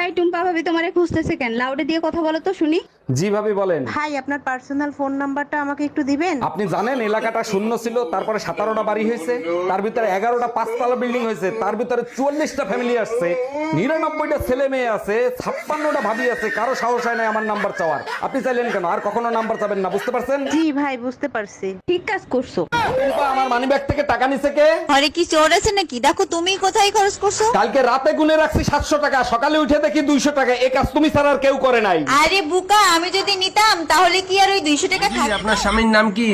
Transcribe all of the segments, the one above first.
তাই টুম্পা ভাবি তোমারে খুঁজতেছে কেন? লাউডে দিয়ে কথা বলো তো শুনি। জি ভাবি বলেন। ভাই আপনার পার্সোনাল ফোন নাম্বারটা আমাকে একটু দিবেন? আপনি জানেন এলাকাটা শূন্য ছিল তারপরে সতেরোটা বাড়ি হয়েছে তার ভিতরে এগারোটা পাঁচতলা বিল্ডিং হয়েছে তার ভিতরে চুয়াল্লিশটা ফ্যামিলি আসছে নিরানব্বইটা ছেলে মেয়ে আছে ছাপ্পান্নটা ভাবি আছে কারও সাহস হয় না আমার নাম্বার চাওয়ার। আপনি চাইলেন কেন? আর কখনো নাম্বার চাবেন না বুঝতে পারছেন? জি ভাই বুঝতে পারছি। ঠিক কাজ করছ। টুম্পা, আমার মানি ব্যাগ থেকে টাকা নিছে কে? ঘরে কি চোর আছে নাকি? দেখো তুমি কোথায় খরচ করছ? কালকে রাতে গুনে রাখছি সাতশো টাকা সকালে উঠে দেখি দুইশো টাকা? এ কাজ তুমি ছাড়া আর কেউ করে নাই। আরে বুকা আমি যদি নিতাম তাহলে কি আর ওই দুইশো টাকা থাকতো? আপনার স্বামীর নাম কি?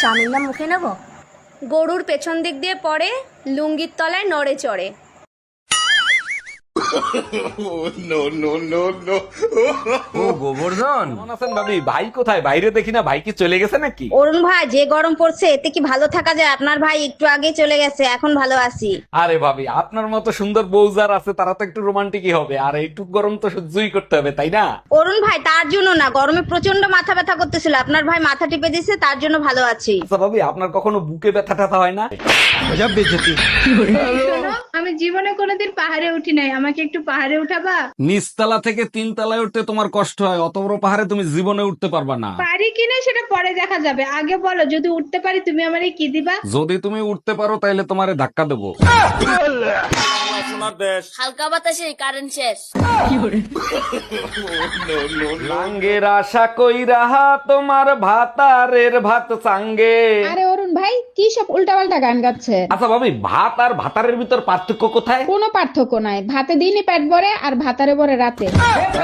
স্বামীর নাম মুখে নেব? গরুর পেছন দিক দিয়ে পড়ে লুঙ্গির তলায় নড়ে চড়ে। ও গোবর্ধন। কেমন আছেন ভাবি? ভাই কোথায়? বাইরে দেখি না ভাই কি চলে গেছে নাকি? অরুণ ভাই যে গরম পড়ছে এতে কি ভালো থাকা যায়? আপনার ভাই একটু আগে চলে গেছে এখন ভালো আছি। আরে ভাবি আপনার মতো সুন্দর বউ যার আছে তারা তো একটু রোমান্টিকই হবে। আর একটু গরম তো সহ্যই করতে হবে তাই না? অরুণ ভাই তার জন্য না গরমে প্রচণ্ড মাথা ব্যথা করতেছিল। আপনার ভাই মাথা টিপে দিছে তার জন্য ভালো আছি। আচ্ছা ভাবি আপনার কখনো বুকে ব্যথা টাথা হয় না? আমি জীবনে কোনোদিন পাহাড়ে উঠি নাই। আমাকে একটু পাহাড়ে উঠাবা? নিচতলা থেকে তিন তলায় উঠতে তোমার কষ্ট হয়। অত বড় পাহাড়ে তুমি জীবনে উঠতে পারবা না। পারি কিনা সেটা পরে দেখা যাবে। আগে বলো যদি উঠতে পারি তুমি আমারে কি দিবা? যদি তুমি উঠতে পারো তাহলে তোমারে ধাক্কা দেবো। হালকা বাতাসে কারেন্ট শেষ। লাঙ্গের আশা কইরা তোমার ভাতারের ভাত সাঙ্গে আরে অরুণ ভাই কি সব উল্টাপাল্টা গান গাচ্ছে। আচ্ছা ভাবি ভাত আর ভাতারের ভিতর পার্থক্য কোথায়? কোনো পার্থক্য নাই। ভাতে দিনই পেট ভরে আর ভাতারে ভরে রাতে।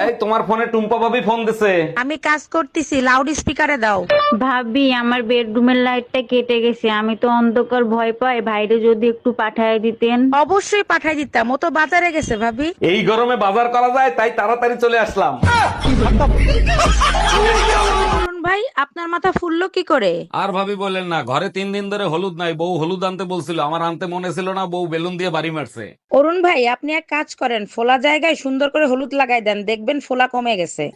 এই তোমার ফোনে টুম্পা ভাবি ফোন দিছে। আমি কাজ করতেছি লাউড স্পিকারে দাও। ভাবি আমার বেডরুমের লাইটটা কেটে গেছে। আমি তো অন্ধকার ভয় পাই। ভাইরে যদি একটু পাঠায় দিতেন। অবশ্যই পাঠাই দিতাম ও তো বাজারে গেছে ভাবি। এই গরমে বাজার করা যায় তাই তাড়াতাড়ি চলে আসলাম। ভাই আপনার মাথা ফুললো কি করে? আর ভাবি বলেন না ঘরে তিন দিন ধরে হলুদ নাই বউ হলুদ আনতে বলছিল আমার আনতে মনে ছিল না বউ বেলুন দিয়ে বাড়ি মারছে। অরুণ ভাই আপনি এক কাজ করেন ফোলা জায়গায় সুন্দর করে হলুদ লাগাই দেন দেখবেন ফোলা কমে গেছে।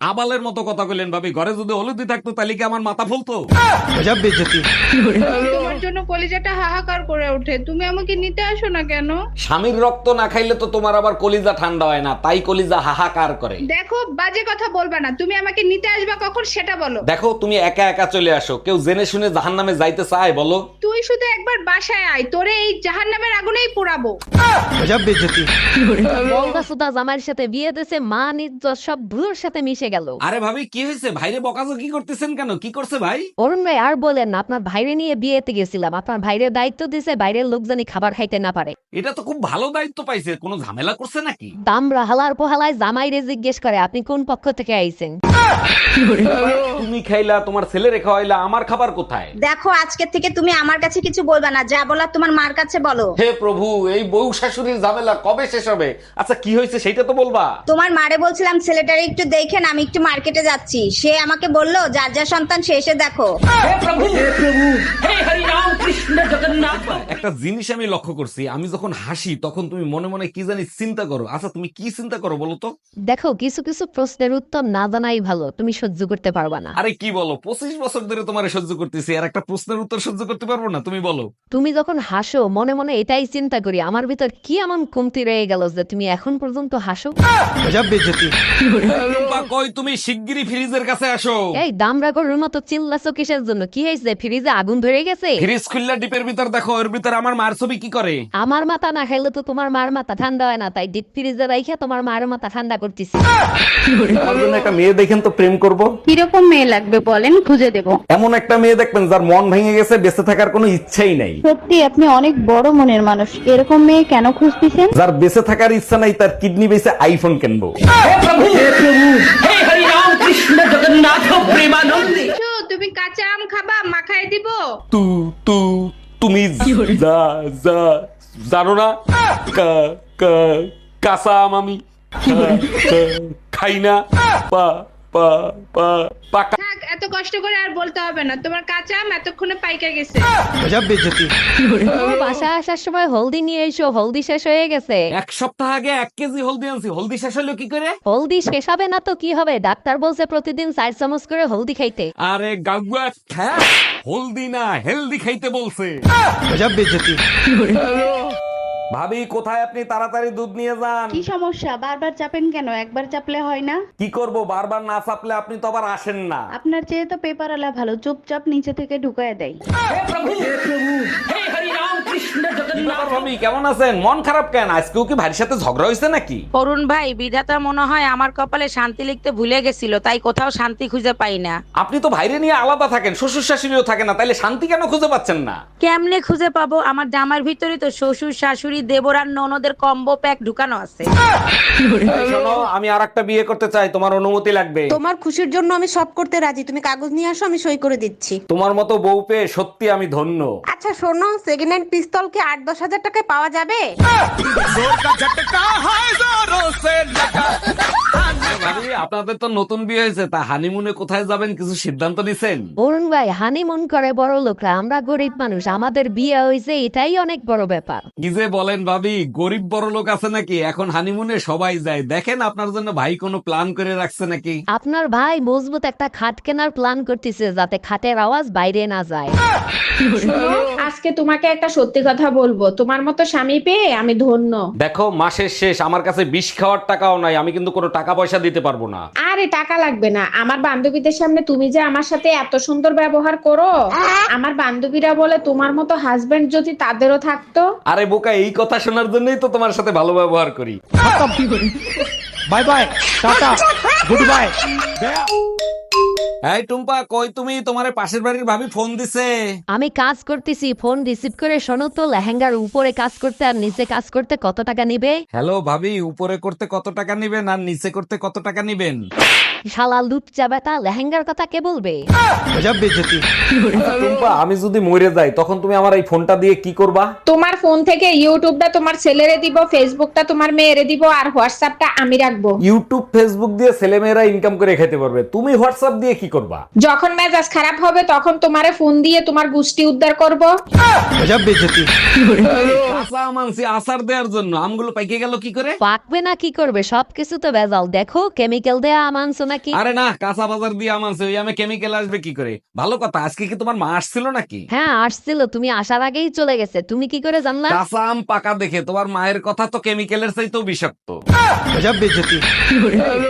আবালের মতো কথা কইলেন ভাবি ঘরে যদি হলুদই থাকতো তাহলে কি আমার মাথা ফুলতো? জন্য কলিজাটা হাহাকার করে ওঠে। তুমি আমাকে নিতে আসো না কেন? স্বামীর রক্ত না খাইলে তো তোমার আবার কলিজা ঠান্ডা হয় না তাই কলিজা হাহাকার করে। দেখো বাজে কথা বলবা না। তুমি আমাকে নিতে আসবা কখন সেটা বলো। দেখো তুমি একা একা চলে আসো। কেউ জেনে শুনে জাহান নামে যাইতে চায় বলো। তুই শুধু একবার বাসায় আয় তোরে এই জাহান্নামের আগুনেই পোড়াবো। বলদা সুদা জামাইয়ের সাথে বিয়ে দিয়েছে মা নিজ সব ভুলোর সাথে মিশে গেল। আরে ভাবি কি হয়েছে? ভাইরে বকাজো কি করতেছেন কেন? কি করছে ভাই? অরুণ ভাই আর বলেন না আপনার ভাইরে নিয়ে বিয়েতে গেছিলাম আপনার ভাইরের দায়িত্ব দিছে বাইরের লোক জানি খাবার খাইতে না পারে। এটা তো খুব ভালো দায়িত্ব পাইছে। কোনো ঝামেলা করছে নাকি? দামরা হালার পোহালায় জামাইরে জিজ্ঞেস করে আপনি কোন পক্ষ থেকে আইছেন? তুমি খাইলা তোমার ছেলে রেখা হইলা আমার খাবার কোথায়? দেখো আজকে থেকে তুমি আমার কাছে কিছু বলবা না যা বলার তোমার মার কাছে বলো। হে প্রভু এই বউ শাশুড়ির ঝামেলা কবে শেষ হবে? আচ্ছা কি হয়েছে সেটা তো বলবা। তোমার মারে বলছিলাম ছেলেটারে একটু দেখেন আমি একটু মার্কেটে যাচ্ছি। সে আমাকে বলল যার যা সন্তান সে এসে দেখো। একটা জিনিস আমি লক্ষ্য করছি আমি যখন হাসি তখন তুমি মনে মনে কি জানি চিন্তা করো। আচ্ছা তুমি কি চিন্তা করো বলো তো? দেখো কিছু কিছু প্রশ্নের উত্তর না জানাই ভালো তুমি সহ্য করতে পারবা না। আরে কি বলো পঁচিশ বছর ধরে তোমার সহ্য করতেছি আর একটা প্রশ্নের উত্তর সহ্য করতে পারব না তুমি বলো। তুমি যখন হাসো মনে মনে এটাই চিন্তা করি আমার ভিতর কি এমন কমতি রয়ে গেল যে তুমি এখন পর্যন্ত হাসো? কই তুমি শিগগিরই ফ্রিজের কাছে আসো। এই দামরা গরুর মতো চিল্লাছো কিসের জন্য? কি হয়েছে? ফ্রিজে আগুন ধরে গেছে? ফ্রিজ খুললা ডিপের ভিতর দেখো এর ভিতর আমার মার ছবি কি করে? আমার মাথা না খাইলে তো তোমার মার মাথা ঠান্ডা হয় না তাই ডিপ ফ্রিজে রাইখা তোমার মার মাথা ঠান্ডা করতেছি। আমার জন্য একটা মেয়ে দেখেন তো প্রেম করব। কীরকম মেয়ে লাগবে বলেন খুঁজে দেব। এমন একটা মেয়ে দেখবেন যার মন ভেঙে গেছে বেঁচে থাকার কোনো ইচ্ছাই নাই। সত্যি আপনি অনেক বড় মনের মানুষ। এরকম মেয়ে কেন খুঁজতেছেন? যার বেঁচে থাকার ইচ্ছা নাই তার কিডনি বেঁচে আইফোন কিনবো। শো, তুমি কাঁচা আম খাবা মাখায় দিব? তু তু তুমি যা যা জানো না? কা কা কাঁচা আম খাই না। পা পা পা পাকা থাক এত কষ্ট করে আর বলতে হবে না। তোমার কাঁচা আম এতক্ষণে পাইকা গেছে। বাসা আসার সময় হলদি নিয়ে এসো হলদি শেষ হয়ে গেছে। এক সপ্তাহ আগে এক কেজি হলদি আনছি হলদি শেষ হলো কি করে? হলদি শেষ হবে না তো কি হবে? ডাক্তার বলছে প্রতিদিন চার চামচ করে হলদি খাইতে। আরে গাগুয়া হলদি না হেলদি খাইতে বলছে। ভাবি কোথায় আপনি? তাড়াতাড়ি দুধ নিয়ে যান। কি সমস্যা? বারবার চাপেন কেন? একবার চাপলে হয় না? কি করব? বারবার না চাপলে আপনি তো আবার আসেন না। আপনার চেয়ে তো পেপার আলা ভালো। চুপচাপ নিচে থেকে ঢুকায় দেয়। হে প্রভু! হে ব্যাপার ভাবি কেমন আছেন? মন খারাপ কেন? আজকেও কি ভাইয়ের সাথে ঝগড়া হয়েছে নাকি? অরুণ ভাই বিধাতা মনে হয় আমার কপালে শান্তি লিখতে ভুলে গেছিল তাই কোথাও শান্তি খুঁজে পাই না। আপনি তো ভাইরে নিয়ে আলাদা থাকেন শ্বশুর শাশুড়িও থাকে না তাইলে শান্তি কেন খুঁজে পাচ্ছেন না? কেমনে খুঁজে পাবো? আমার জামার ভিতরে তো শ্বশুর শাশুড়ি দেবর আর ননদের কম্বো প্যাক ঢুকানো আছে। শোনো আমি আর একটা বিয়ে করতে চাই তোমার অনুমতি লাগবে। তোমার খুশির জন্য আমি সব করতে রাজি তুমি কাগজ নিয়ে আসো আমি সই করে দিচ্ছি। তোমার মতো বউ পেয়ে সত্যি আমি ধন্য। আচ্ছা শোনো সেকেন্ড হ্যান্ড পিস্তল কি আট দশ হাজার টাকায় পাওয়া যাবে? ভাবি, আপনাদের তো নতুন বিয়ে হয়েছে তা হানিমুনে কোথায় যাবেন কিছু সিদ্ধান্ত নিছেন? অরুণ ভাই হানিমুন করে বড় লোকরা আমরা গরিব মানুষ আমাদের বিয়ে হয়েছে এটাই অনেক বড় ব্যাপার। কি যে বলেন ভাবি গরিব বড় লোক আছে নাকি? এখন হানিমুনে সবাই যায়। দেখেন আপনার জন্য ভাই কোনো প্ল্যান করে রাখছে নাকি? আপনার ভাই মজবুত একটা খাট কেনার প্ল্যান করতেছে যাতে খাটের আওয়াজ বাইরে না যায়। আজকে তোমাকে একটা সত্যি কথা বলব। তোমার মতো স্বামী পেয়ে আমি ধন্য। দেখো মাসের শেষ আমার কাছে বিষ খাওয়ার টাকাও নাই আমি কিন্তু কোনো টাকা পয়সা দিতে পারব না। আরে টাকা লাগবে না। আমার বান্ধবীদের সামনে তুমি যে আমার সাথে এত সুন্দর ব্যবহার করো আমার বান্ধবীরা বলে তোমার মতো হাজবেন্ড যদি তাদেরও থাকতো? আরে বোকা এই কথা শোনার জন্যই তো তোমার সাথে ভালো ব্যবহার করি। Bye bye tata good bye এই টুম্পা কই তুমি? তোমার পাশের বাড়ির ভাবি ফোন দিছে। আমি কাজ করতেছি ফোন রিসিভ করে শোনো তো লেহেঙ্গার উপরে কাজ করতে আর নিচে কাজ করতে কত টাকা নিবে? হ্যালো ভাবি উপরে করতে কত টাকা নিবেন আর নিচে করতে কত টাকা নিবেন? শালা লুচ্চা বেটা লেহেঙ্গার কথা কে বলবে? টুম্পা আমি যদি মরে যাই তখন তুমি আমার এই ফোনটা দিয়ে কি করবা? তোমার ফোন থেকে ইউটিউবটা তোমার ছেলেরে দিব ফেসবুকটা তোমার মেয়েরে দিব আর হোয়াটসঅ্যাপটা আমি রাখব। ইউটিউব ফেসবুক দিয়ে ছেলেমেয়েরা ইনকাম করে খেতে পারবে। তুমি হোয়াটসঅ্যাপ দিয়ে কি করবা? যখন মেজাজ খারাপ হবে তখন তোমারে ফোন দিয়ে তোমার গুষ্টি উদ্ধার করব। কাঁচা আম আনছি আচার দেওয়ার জন্য। আমগুলো পাইকে গেল কি করে? পাকবে না কি করবে? সবকিছু তো ভেজাল। দেখো কেমিক্যাল দেয়া আম আনছো নাকি? আরে না কাঁচা বাজার দিয়ে আম আনছে ওই আমে কেমিক্যাল আসবে কি করে? ভালো কথা আজকে কি তোমার মা আসছিল নাকি? হ্যাঁ আসছিল তুমি আসার আগেই চলে গেছে। তুমি কি করে জানলা? কাঁচা আম পাকা দেখে তোমার মায়ের কথা তো কেমিক্যালের চাইতেও বিষাক্ত।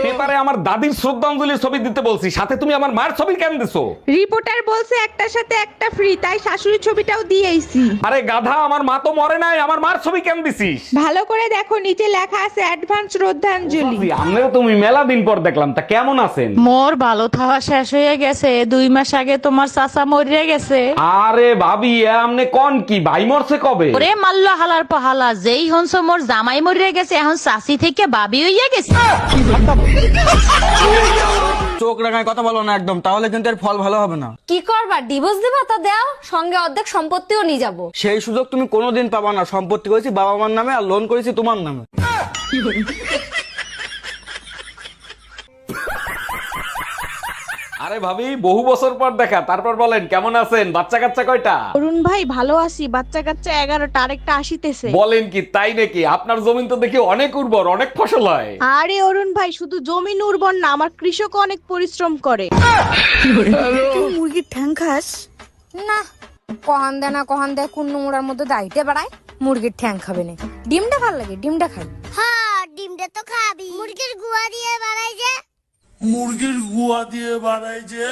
পেপারে আমার দাদির শ্রদ্ধাঞ্জলির ছবি দিতে বলছি সাথে তুমি আমার মার ছবি কেন দিছো? রিপোর্টার বলছে একটার সাথে একটা ফ্রি তাই শাশুড়ির ছবিটাও দিয়েইছি আরে গাধা আমার মা তো মরে নাই আমার মার ছবি কেন দিছিস? ভালো করে দেখো নিচে লেখা আছে অ্যাডভান্স শ্রদ্ধাঞ্জলি। আমরাও তুমি মেলা দিন পর দেখলাম তা কেমন আছেন? মোর ভালো থাওয়া শেষ হয়ে গেছে। দুই মাস আগে তোমার চাচা মরিয়া গেছে। আরে ভাবি আমনে কোন কি? ভাই মরছে কবে? ওরে মাল্ল হালার পাহালা যেই হনস মোর জামাই মরিয়া গেছে এখন চাষি থেকে বাবি হইয়া গেছে। চোখ রাখায় কথা বলো না একদম তাহলে কিন্তু এর ফল ভালো হবে না। কি করবা? ডিভোর্স দিবা তা দাও সঙ্গে অর্ধেক সম্পত্তিও নিয়ে যাব। সেই সুযোগ তুমি কোনোদিন পাবা না। সম্পত্তি করেছি বাবা মার নামে আর লোন করেছি তোমার নামে। আরে ভাবি বহু বছর পর দেখা। তারপর বলেন কেমন আছেন? বাচ্চা কাচ্চা কয়টা? অরুণ ভাই ভালো আছি। বাচ্চা কাচ্চা এগারোটা আরেকটা আসিতেছে। বলেন কি তাই নাকি? আপনার জমিন তো দেখি অনেক উর্বর অনেক ফসল হয়। আরে অরুণ ভাই শুধু জমিন উর্বর না আমার কৃষক অনেক পরিশ্রম করে। মুরগির ঠ্যাং খাস? না কহান দেয় না কহান দেয় কোন নোংরার মধ্যে দাইতে বাড়ায় মুরগির ঠ্যাং খাবে না ডিমটা ভালো লাগে ডিমটা খাই। হ্যাঁ ডিমটা তো খাবি। মুরগির গুয়া দিয়ে বানাই যে মুরগির গুয়া দিয়ে বাড়াই যে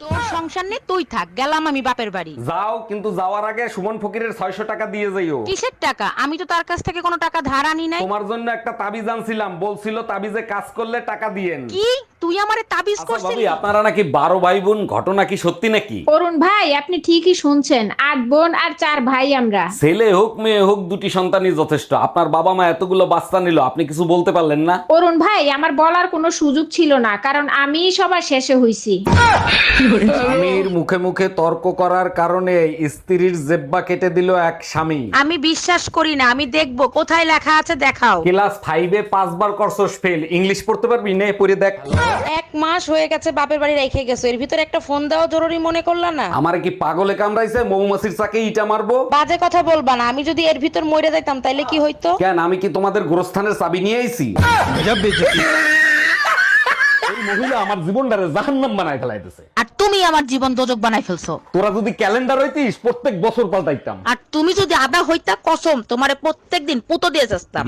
তোর সংসার নেই তুই থাক গেলাম আমি বাপের বাড়ি। যাও কিন্তু যাওয়ার আগে সুমন ফকিরের ছয়শো টাকা দিয়ে যাইও কিসের টাকা? আমি তো তার কাছ থেকে কোনো টাকা ধার আনি নাই। তোমার জন্য একটা তাবিজ আনছিলাম বলছিল তাবিজে কাজ করলে টাকা দিয়েন। কি? তুই আমারে তাবিজ আচ্ছা করছিলি? ভাবি আপনারা নাকি বারো ভাই বোন ঘটনা কি সত্যি নাকি? অরুণ ভাই আপনি ঠিকই শুনছেন আট বোন আর চার ভাই আমরা। ছেলে হোক মেয়ে হোক দুটি সন্তানই যথেষ্ট। আপনার বাবা মা এতগুলো বাচ্চা নিল আপনি কিছু বলতে পারলেন না? অরুণ ভাই আমার বলার কোনো সুযোগ ছিল না কারণ আমি সবার শেষে হইছি। স্বামীর মুখে মুখে তর্ক করার কারণে স্ত্রীর জেব্বা কেটে দিল এক স্বামী। আমি বিশ্বাস করি না আমি দেখব কোথায় লেখা আছে দেখাও। ক্লাস ফাইভে পাঁচবার করছস ফেল ইংলিশ পড়তে পারবি? নে পড়ে দেখ। এক মাস হয়ে গেছে বাপের বাড়ি রেখে গেছো এর ভিতরে একটা ফোন দেওয়া জরুরি মনে করলা না? আমার কি পাগলে কামড়াইছে? মৌমাছির চাকে ইটা মারবো? বাজে কথা বলবা না আমি যদি এর ভিতর মরে যাইতাম তাইলে কি হইতো? কেন আমি কি তোমাদের গোরস্থানের চাবি নিয়ে আইছি? মহিলা আমার জীবনটারে জাহান্নাম বানায় ফেলাইতেছে। আর তুমি আমার জীবন দোজক বানাই ফেলছো। তোরা যদি ক্যালেন্ডার হইতিস প্রত্যেক বছর পাল্টাইতাম। আর তুমি যদি আদা হইতা কসম তোমারে প্রত্যেকদিন পুতো দিয়ে যাস্তাম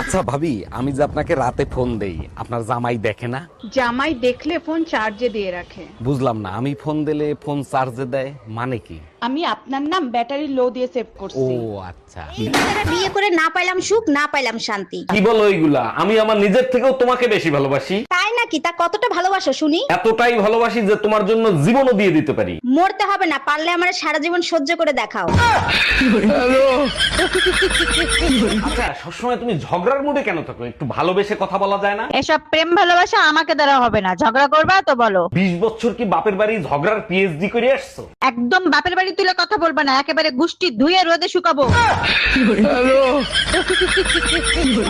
আচ্ছা ভাবি আমি যে আপনাকে রাতে ফোন দেই আপনার জামাই দেখে না? জামাই দেখলে ফোন চার্জে দিয়ে রাখে। বুঝলাম না আমি ফোন দিলে ফোন চার্জে দেয় মানে কি? আমি আপনার নাম ব্যাটারি লো দিয়ে সেভ ও আচ্ছা। বিয়ে করে না পাইলাম সুখ না পাইলাম শান্তি। কি বলো এইগুলা? আমি আমার নিজের থেকেও তোমাকে বেশি ভালোবাসি। তাই নাকি? তা কতটা ভালোবাসো শুনি। এতটাই ভালোবাসি যে তোমার জন্য জীবনও দিয়ে দিতে পারি। মরতে হবে না পারলে আমার সারা জীবন সহ্য করে দেখাও। আচ্ছা সবসময় তুমি ঝগড়ার মুডে কেন থাকো? একটু ভালোবেসে কথা বলা যায় না? এসব প্রেম ভালোবাসা আমাকে দ্বারা হবে না। ঝগড়া করবা তো বলো। বিশ বছর কি বাপের বাড়ি ঝগড়ার পিএইচডি করে আসছো? একদম বাপের বাড়ি তুলে কথা বলবা না একেবারে গুষ্টি ধুয়ে রোদে শুকাবো।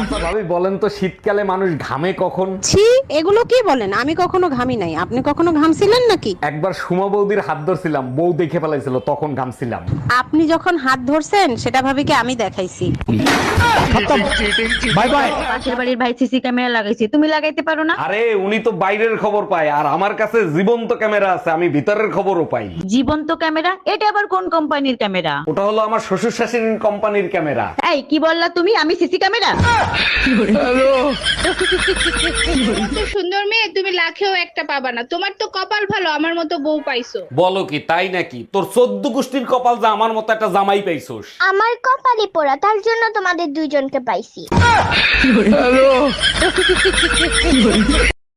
আচ্ছা ভাবি বলেন তো শীতকালে মানুষ ঘামে কখন? ছি এগুলো কি বলেন? আমি কখনো ঘামি নাই। আপনি কখনো ঘামছিলেন নাকি? একবার সুমা বৌদির হাত ধরছিলাম বউ দেখে ফেলাইছিল তখন ঘামছিলাম। আপনি যখন হাত ধরছেন সেটা ভাবি কি আমি দেখাইছি? Bye bye. পাশের বাড়ির ভাই সিসি ক্যামেরা লাগাইছি। তুমি লাগাইতে পারো না? আরে উনি তো বাইরের খবর পায় আর আমার কাছে জীবন্ত ক্যামেরা আছে আমি ভিতরের খবরও পাই। জীবন্ত ক্যামেরা? এটা আবার কোন কোম্পানির ক্যামেরা? ওটা হলো আমার শ্বশুর শাশুড়ির কোম্পানির ক্যামেরা। এই কি বললা তুমি? আমি সিসি ক্যামেরা? সুন্দর মেয়ে তুমি লাখেও একটা পাবা না। তোমার তো কপাল ভালো আমার মতো বউ পাইছো। বলো কি তাই নাকি? তোর চোদ্দ গোষ্ঠীর কপাল যা আমার মতো একটা জামাই পাইছো আমার কপালে পোড়া তার জন্য তোমাদের দুইজনকে পাইছি।